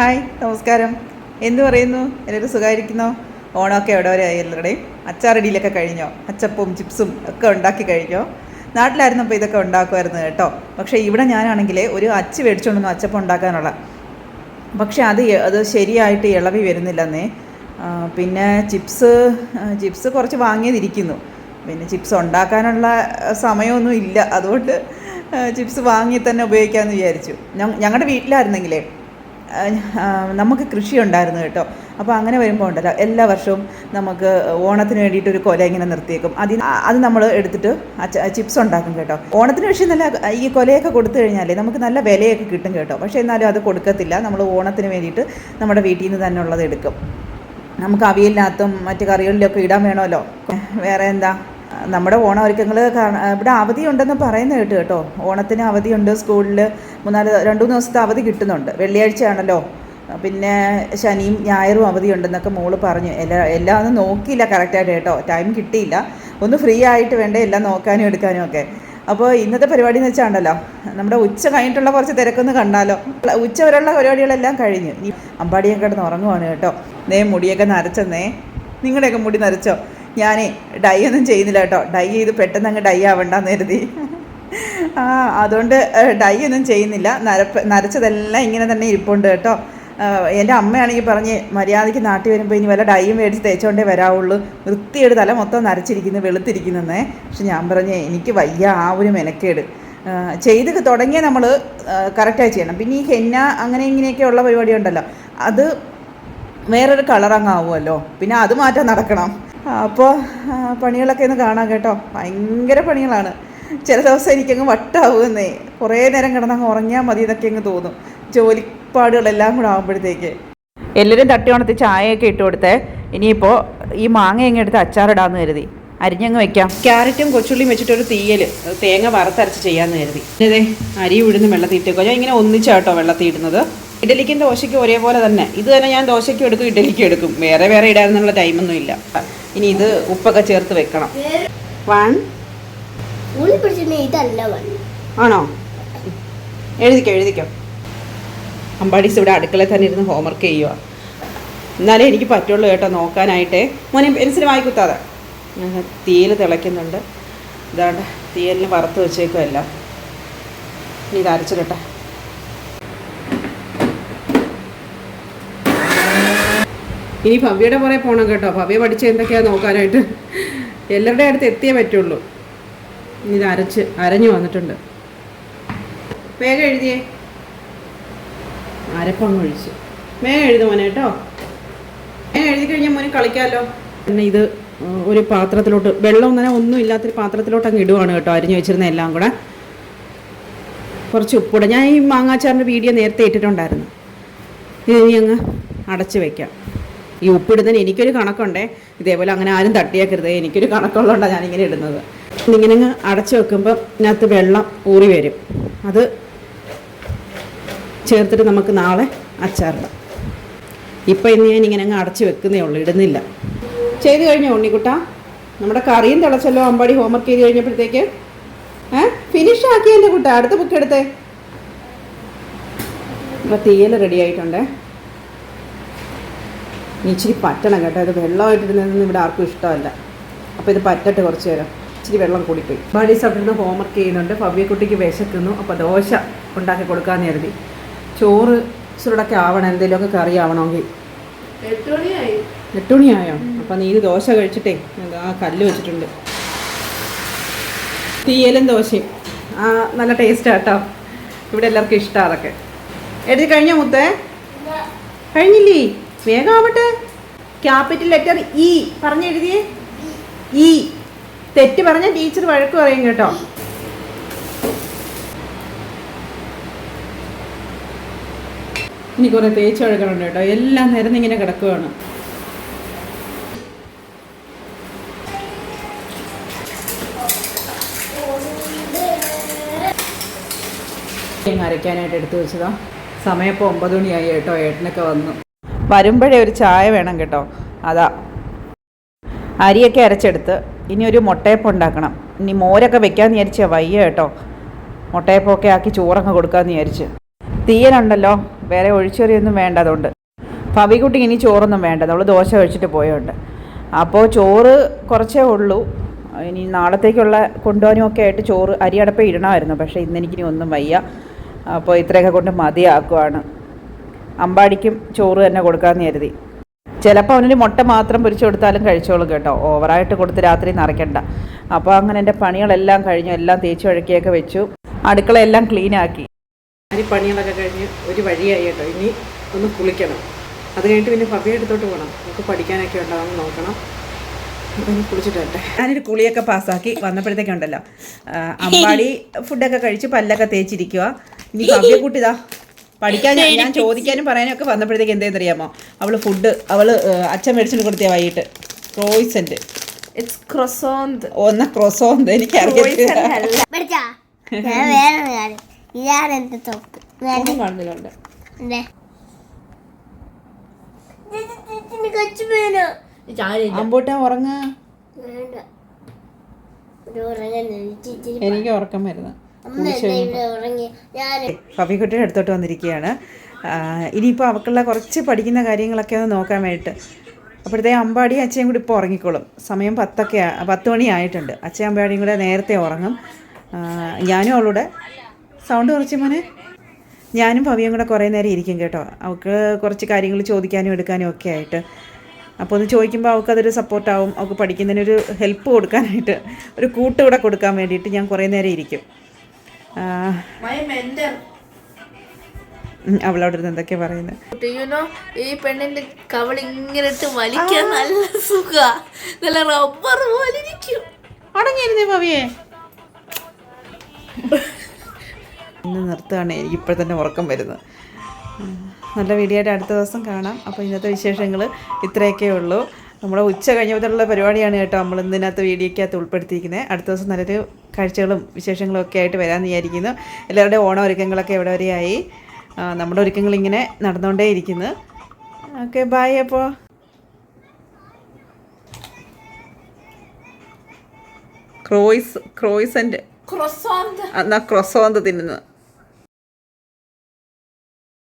Hi നമസ്കാരം. എന്ത് പറയുന്നു? എല്ലാവരും സുഖമായിരിക്കുന്നോ? ഓണമൊക്കെ എവിടെ വരെ എല്ലാവരുടെയും? അച്ചാറടിയിലൊക്കെ കഴിഞ്ഞോ? അച്ചപ്പും ചിപ്സും ഒക്കെ ഉണ്ടാക്കി കഴിഞ്ഞോ? നാട്ടിലായിരുന്നപ്പോൾ ഇതൊക്കെ ഉണ്ടാക്കുമായിരുന്നു കേട്ടോ. പക്ഷേ ഇവിടെ ഞാനാണെങ്കിൽ ഒരു അച്ച് മേടിച്ചുകൊണ്ടൊന്നും അച്ചപ്പം ഉണ്ടാക്കാനുള്ള. പക്ഷേ അത് അത് ശരിയായിട്ട് ഇളവി വരുന്നില്ലെന്നേ. പിന്നെ ചിപ്സ് ചിപ്സ് കുറച്ച് വാങ്ങിയതിരിക്കുന്നു. പിന്നെ ചിപ്സ് ഉണ്ടാക്കാനുള്ള സമയമൊന്നും ഇല്ല. അതുകൊണ്ട് ചിപ്സ് വാങ്ങി തന്നെ ഉപയോഗിക്കാമെന്ന് വിചാരിച്ചു. ഞങ്ങളുടെ വീട്ടിലായിരുന്നെങ്കിലേ നമുക്ക് കൃഷി ഉണ്ടായിരുന്നു കേട്ടോ. അപ്പോൾ അങ്ങനെ വരുമ്പോൾ ഉണ്ടല്ലോ എല്ലാ വർഷവും നമുക്ക് ഓണത്തിന് വേണ്ടിയിട്ട് ഒരു കൊല ഇങ്ങനെ നിർത്തിയേക്കും. അതിന് അത് നമ്മൾ എടുത്തിട്ട് ചിപ്സ് ഉണ്ടാക്കും കേട്ടോ. ഓണത്തിന് പക്ഷേ നല്ല ഈ കൊലയൊക്കെ കൊടുത്തു കഴിഞ്ഞാലേ നമുക്ക് നല്ല വിലയൊക്കെ കിട്ടും കേട്ടോ. പക്ഷേ എന്നാലും അത് കൊടുക്കത്തില്ല. നമ്മൾ ഓണത്തിന് വേണ്ടിയിട്ട് നമ്മുടെ വീട്ടിൽ നിന്ന് തന്നെ ഉള്ളത് എടുക്കും. നമുക്ക് അവിയലിനകത്തും മറ്റു കറികളിലൊക്കെ ഇടാൻ വേണമല്ലോ. വേറെ എന്താ? നമ്മുടെ ഓണം ഒരുക്കങ്ങൾ ഇവിടെ അവധി ഉണ്ടെന്ന് പറയുന്ന കേട്ട് കേട്ടോ. ഓണത്തിന് അവധിയുണ്ട് സ്കൂളിൽ മൂന്നാൽ രണ്ട് മൂന്ന് ദിവസത്തെ അവധി കിട്ടുന്നുണ്ട്. വെള്ളിയാഴ്ചയാണല്ലോ. പിന്നെ ശനിയും ഞായറും അവധിയുണ്ടെന്നൊക്കെ മോൾ പറഞ്ഞു. എല്ലാ എല്ലാം ഒന്നും നോക്കിയില്ല കറക്റ്റായിട്ട് കേട്ടോ. ടൈം കിട്ടിയില്ല. ഒന്ന് ഫ്രീ ആയിട്ട് വേണ്ടേ എല്ലാം നോക്കാനും എടുക്കാനും ഒക്കെ. അപ്പോൾ ഇന്നത്തെ പരിപാടി എന്ന് വെച്ചാണ്ടല്ലോ നമ്മുടെ ഉച്ച കഴിഞ്ഞിട്ടുള്ള കുറച്ച് തിരക്കൊന്ന് കണ്ടാലോ. ഉച്ച വരെയുള്ള പരിപാടികളെല്ലാം കഴിഞ്ഞു. ഈ അമ്പാടിയൊക്കെ കിടന്ന് ഉറങ്ങുവാണ് കേട്ടോ. നേ മുടിയൊക്കെ നരച്ചെന്നേ. നിങ്ങളുടെയൊക്കെ മുടി നരച്ചോ? ഞാനേ ഡൈ ഒന്നും ചെയ്യുന്നില്ല കേട്ടോ. ഡൈ ചെയ്ത് പെട്ടെന്ന് അങ്ങ് ഡൈ ആവണ്ടെന്ന് കരുതി. ആ അതുകൊണ്ട് ഡൈ ഒന്നും ചെയ്യുന്നില്ല. നരപ്പ് നരച്ചതെല്ലാം ഇങ്ങനെ തന്നെ ഇരിപ്പുണ്ട് കേട്ടോ. എന്റെ അമ്മയാണെങ്കിൽ പറഞ്ഞ് മര്യാദയ്ക്ക് നാട്ടിൽ വരുമ്പോൾ ഇനി വല്ല ഡൈയും മേടിച്ച് തേച്ചോണ്ടേ വരാവുള്ളൂ. വൃത്തിയുടെ തല മൊത്തം നരച്ചിരിക്കുന്നു വെളുത്തിരിക്കുന്നേ. പക്ഷെ ഞാൻ പറഞ്ഞേ എനിക്ക് വയ്യ ആ ഒരു മെനക്കേട്. ചെയ്തു തുടങ്ങിയാൽ നമ്മൾ കറക്റ്റായി ചെയ്യണം. പിന്നെ ഈ ഹെന്ന അങ്ങനെ ഇങ്ങനെയൊക്കെയുള്ള പരിപാടി ഉണ്ടല്ലോ. അത് വേറൊരു കളറങ്ങാവുമല്ലോ പിന്നെ അത് മാറ്റാൻ നടക്കണം. അപ്പോൾ പണികളൊക്കെ ഒന്ന് കാണാം കേട്ടോ. ഭയങ്കര പണികളാണ്. ചില ദിവസം എനിക്കങ്ങ് വട്ടാവുമെന്നേ കുറേ നേരം കിടന്നങ്ങ് ഉറങ്ങിയാൽ മതി എന്നൊക്കെ അങ്ങ് തോന്നും. ജോലിപ്പാടുകളെല്ലാം കൂടെ ആകുമ്പോഴത്തേക്ക് എല്ലാവരും തട്ടി ഉണർത്തി ചായയൊക്കെ ഇട്ട് കൊടുത്തേ. ഇനിയിപ്പോൾ ഈ മാങ്ങ അങ്ങ് എടുത്ത് അച്ചാറിടാമെന്ന് കരുതി. അരിഞ്ഞങ്ങ് വെക്കാം. ക്യാരറ്റും കൊച്ചുള്ളിയും വെച്ചിട്ടൊരു തീയൽ തേങ്ങ വറുത്തരച്ച് ചെയ്യാമെന്ന് കരുതി. അതെ അരി ഉഴുന്ന് വെള്ളത്തിയിട്ടേക്കോ ഞാൻ ഇങ്ങനെ ഒന്നിച്ചാട്ടോ വെള്ളത്തിയിടുന്നത് ഇഡലിക്കും ദോശയ്ക്കും ഒരേപോലെ തന്നെ. ഇത് തന്നെ ഞാൻ ദോശയ്ക്കും എടുക്കും ഇഡലിക്കും എടുക്കും. വേറെ വേറെ ഇടാനുള്ള ടൈമൊന്നും ഇല്ല. ഇനി ഇത് ഉപ്പൊക്കെ ചേർത്ത് വെക്കണം. വൺ ഉള്ളി പിടിച്ചിട്ട് ഇതല്ല വൺ ആണോ? എഴുതിക്കോ എഴുതിക്കോ. അമ്പാടീസ് ഇവിടെ അടുക്കളയിൽ തന്നെ ഇരുന്ന് ഹോംവർക്ക് ചെയ്യുക എന്നാലേ എനിക്ക് പറ്റുള്ളൂ കേട്ടോ നോക്കാനായിട്ടേ. മോനെ പെൻസിൽ ഞാൻ തീയിൽ തിളയ്ക്കുന്നുണ്ട്. ഇതാണ്ട് തീയലിന് വറുത്ത് വെച്ചേക്കുമല്ല ഇനി ഇത് അരച്ചിടട്ടെ. ഇനി ഭവ്യയുടെ പുറകെ പോകണം കേട്ടോ. ഭവ്യ പഠിച്ച എന്തൊക്കെയാ നോക്കാനായിട്ട്? എല്ലാവരുടെ അടുത്ത് എത്തിയേ പറ്റുള്ളൂ. ഇത് അരച്ച് അരഞ്ഞു വന്നിട്ടുണ്ട്. വേഗം എഴുതിയേ. അരപ്പങ്ങ് ഒഴിച്ച്. വേഗം എഴുതു മോനെ കേട്ടോ. വേഗം എഴുതി കഴിഞ്ഞാൽ മോനെ കളിക്കാമല്ലോ പിന്നെ ഇത് ഒരു പാത്രത്തിലോട്ട് വെള്ളം തന്നെ ഒന്നും ഇല്ലാത്തൊരു പാത്രത്തിലോട്ട് അങ്ങ് ഇടുവാണ് കേട്ടോ അരിഞ്ഞു വെച്ചിരുന്ന എല്ലാം കൂടെ. കുറച്ച് ഉപ്പിട ഞാൻ ഈ മാങ്ങാച്ചാറിന്റെ വീഡിയോ നേരത്തെ ഇട്ടിട്ടുണ്ടായിരുന്നു. ഇത് ഇനി അങ്ങ് അടച്ച് വെക്കാം. ഈ ഉപ്പിടുന്നതിന് എനിക്കൊരു കണക്കുണ്ടേ. ഇതേപോലെ അങ്ങനെ ആരും തട്ടിയേക്കരുത്. എനിക്കൊരു കണക്കുള്ളതുകൊണ്ടാണ് ഞാനിങ്ങനെ ഇടുന്നത്. ഇങ്ങനെ അടച്ചു വെക്കുമ്പോൾ ഇതിനകത്ത് വെള്ളം ഊറി വരും. അത് ചേർത്തിട്ട് നമുക്ക് നാളെ അച്ചാറിടാം. ഇപ്പം ഇന്ന് ഞാൻ ഇങ്ങനെ അങ്ങ് അടച്ചു വെക്കുന്നേ ഉള്ളൂ ഇടുന്നില്ല. ചെയ്ത് കഴിഞ്ഞോ ഉണ്ണിക്കുട്ട? നമ്മുടെ കറിയും തിളച്ചല്ലോ അമ്പാടി ഹോംവർക്ക് ചെയ്ത് കഴിഞ്ഞപ്പോഴത്തേക്ക്. ഏ? ഫിനിഷ് ആക്കിയല്ലേ കുട്ട? അടുത്ത ബുക്ക് എടുത്തേ. ഇപ്പം തീയൽ റെഡി ആയിട്ടുണ്ടേ. ഇനി ഇച്ചിരി പറ്റണം കേട്ടോ. ഇത് വെള്ളമായിട്ടിരുന്നതൊന്നും ഇവിടെ ആർക്കും ഇഷ്ടമല്ല. അപ്പോൾ ഇത് പറ്റട്ടെ കുറച്ച് നേരം. ഇച്ചിരി വെള്ളം കൂടിപ്പോയി. ബഡീസ് അവിടെ നിന്ന് ഹോംവർക്ക് ചെയ്യുന്നുണ്ട്. ഭവ്യക്കുട്ടിക്ക് വിശക്കുന്നു. അപ്പോൾ ദോശ ഉണ്ടാക്കി കൊടുക്കാമെന്ന് കരുതി. ചോറ് ഇച്ചിരൂടൊക്കെ ആവണം. എന്തെങ്കിലുമൊക്കെ കറി ആവണമെങ്കിൽ. എട്ടുമണിയായോ. എട്ട് മണിയായോ അപ്പം നീ ഇത് ദോശ കഴിച്ചിട്ടേ ആ കല്ല് വെച്ചിട്ടുണ്ട്. തീയലും ദോശയും. ആ നല്ല ടേസ്റ്റാണ് കേട്ടോ. ഇവിടെ എല്ലാവർക്കും ഇഷ്ടമാണ് അതൊക്കെ. എഴുതി കഴിഞ്ഞ മുത്തേ? കഴിഞ്ഞില്ലേ? വേഗം ആവട്ടെ ക്യാപിറ്റൽ ലെറ്റർ ഇ പറഞ്ഞെഴുതിയേ? ഇ തെറ്റ് പറഞ്ഞ ടീച്ചർ വഴക്ക് പറയും കേട്ടോ. ഇനി കുറേ തേച്ച് കഴുകണുണ്ട് കേട്ടോ. എല്ലാം നിരന്നിങ്ങനെ കിടക്കുകയാണ് അരയ്ക്കാനായിട്ട് എടുത്തു വെച്ചതാ. സമയം ഇപ്പോൾ ഒമ്പത് മണിയായി കേട്ടോ. ഏട്ടനൊക്കെ വന്നു. വരുമ്പോഴേ ഒരു ചായ വേണം കേട്ടോ. അതാ. അരിയൊക്കെ അരച്ചെടുത്ത്. ഇനി ഒരു മുട്ടയപ്പം ഉണ്ടാക്കണം. ഇനി മോരൊക്കെ വെക്കാമെന്ന് വിചാരിച്ചാൽ വയ്യ കേട്ടോ. മുട്ടയപ്പമൊക്കെ ആക്കി ചോറൊക്കെ കൊടുക്കാമെന്ന് വിചാരിച്ച്. തീയനുണ്ടല്ലോ വേറെ ഒഴിച്ചെറിയൊന്നും വേണ്ട അതുകൊണ്ട്. പവിക്കുട്ടി ഇനി ചോറൊന്നും വേണ്ട. നമ്മൾ ദോശ കഴിച്ചിട്ട് പോയോണ്ട്. അപ്പോൾ ചോറ് കുറച്ചേ ഉള്ളൂ. ഇനി നാളത്തേക്കുള്ള കൊണ്ടുപോകാനും ഒക്കെ ആയിട്ട് ചോറ് അരിയടപ്പേ ഇടണമായിരുന്നു. പക്ഷേ ഇന്നെനിക്കിനി ഒന്നും വയ്യ. അപ്പോൾ ഇത്രയൊക്കെ കൊണ്ട് മതിയാക്കുവാണ്. അമ്പാടിക്കും ചോറ് തന്നെ കൊടുക്കാമെന്ന് കരുതി. ചിലപ്പോൾ അവനൊരു മുട്ട മാത്രം പൊരിച്ചു കൊടുത്താലും കഴിച്ചോളും കേട്ടോ. ഓവറായിട്ട് കൊടുത്ത് രാത്രി നിറയ്ക്കണ്ട. അപ്പോൾ അങ്ങനെ എന്റെ പണികളെല്ലാം കഴിഞ്ഞു. എല്ലാം തേച്ച് വഴക്കിയൊക്കെ വെച്ചു. അടുക്കളയെല്ലാം ക്ലീനാക്കി ആക്കി. അരി പണികളൊക്കെ കഴിഞ്ഞ് ഒരു വഴിയായി കേട്ടോ. ഇനി ഒന്ന് കുളിക്കണം. അത് കഴിഞ്ഞിട്ട് പിന്നെ പപ്പിയെ എടുത്തോട്ട് പോകണം നമുക്ക് പഠിക്കാനൊക്കെ ഉണ്ടാവും നോക്കണം. കുളിച്ചിട്ട് ഞാനൊരു കുളിയൊക്കെ പാസ്സാക്കി വന്നപ്പോഴത്തേക്കുണ്ടല്ലോ. അമ്പാടി ഫുഡൊക്കെ കഴിച്ച് പല്ലൊക്കെ തേച്ചിരിക്കുക ഇനി ഭവ്യക്കുട്ടി ഇതാ പഠിക്കാൻ ഞാൻ- ചോദിക്കാനും പറയാനും ഒക്കെ വന്നപ്പോഴത്തേക്ക് എന്തേന്നറിയാമോ? അവൾ ഫുഡ് അവൾ അച്ഛൻ മേടിച്ചിട്ട് കൊടുത്തിയ വൈകിട്ട് ക്രോയിസെന്റ് ഒന്ന ക്രൊസോന്ത് എനിക്കറിയത്തില്ല ഉറങ്ങ. എനിക്ക് ഉറക്കം വരുന്നു. പവിക്കുട്ടിയുടെ അടുത്തോട്ട് വന്നിരിക്കുകയാണ്. ഇനിയിപ്പോൾ അവൾക്കുള്ള കുറച്ച് പഠിക്കുന്ന കാര്യങ്ങളൊക്കെ ഒന്ന് നോക്കാൻ വേണ്ടിയിട്ട്. അപ്പോഴത്തേ അമ്പാടി അച്ഛയും കൂടി ഇപ്പോൾ ഉറങ്ങിക്കോളും. സമയം പത്തൊക്കെ പത്ത് മണി ആയിട്ടുണ്ട്. അച്ഛൻ അമ്പാടിയും കൂടെ നേരത്തെ ഉറങ്ങും. ഞാനും അവളുടെ. സൗണ്ട് കുറച്ച് മോനെ. ഞാനും ഭവിയും കൂടെ കുറേ നേരം ഇരിക്കും കേട്ടോ. അവൾക്ക് കുറച്ച് കാര്യങ്ങൾ ചോദിക്കാനും എടുക്കാനും ഒക്കെ ആയിട്ട്. അപ്പോൾ ഒന്ന് ചോദിക്കുമ്പോൾ അവൾക്ക് അതൊരു സപ്പോർട്ടാവും അവൾക്ക് പഠിക്കുന്നതിനൊരു ഹെൽപ്പ് കൊടുക്കാനായിട്ട്. ഒരു കൂട്ട് കൂടെ കൊടുക്കാൻ വേണ്ടിയിട്ട് ഞാൻ കുറേ നേരം ഇരിക്കും. അവളവിടെ ഇരുന്ന് എന്തൊക്കെയാ പറയുന്നത് യുനോ ഈ പെണ്ണിന്റെ കവൾ ഇങ്ങനെ ഇട്ട് വലിക്കാൻ നല്ല സുഖ. നല്ല റബ്ബർ പോലെ ഇരിക്കും. അടങ്ങിയിരുന്നേ ഭവിയെ ഇന്ന് നിർത്തുകയാണ്. എനിക്ക് ഇപ്പോൾ തന്നെ ഉറക്കം വരുന്നത് നല്ല വീഡിയോ ആയിട്ട് അടുത്ത ദിവസം കാണാം. അപ്പോൾ ഇന്നത്തെ വിശേഷങ്ങൾ ഇത്രയൊക്കെ ഉള്ളൂ. നമ്മുടെ ഉച്ച കഴിഞ്ഞപ്പോഴുള്ള പരിപാടിയാണ് കേട്ടോ. നമ്മൾ ഇതിനകത്ത് വീഡിയോക്കകത്ത് ഉൾപ്പെടുത്തിയിരിക്കുന്നത്. അടുത്ത ദിവസം നല്ലൊരു കാഴ്ചകളും വിശേഷങ്ങളും ഒക്കെ ആയിട്ട് വരാമെന്ന് വിചാരിക്കുന്നു. എല്ലാവരുടെയും ഓണ ഒരുക്കങ്ങളൊക്കെ എവിടെ വരെയായി നമ്മുടെ ഒരുക്കങ്ങൾ ഇങ്ങനെ നടന്നുകൊണ്ടേ ഇരിക്കുന്നു. ഓക്കെ ബായ് അപ്പോൾ ക്രോയ്സ് ക്രോയ്സന്റെ ക്രോസോന്ത് എന്നാ ക്രൊസോന്ത് തിന്നുന്നത്.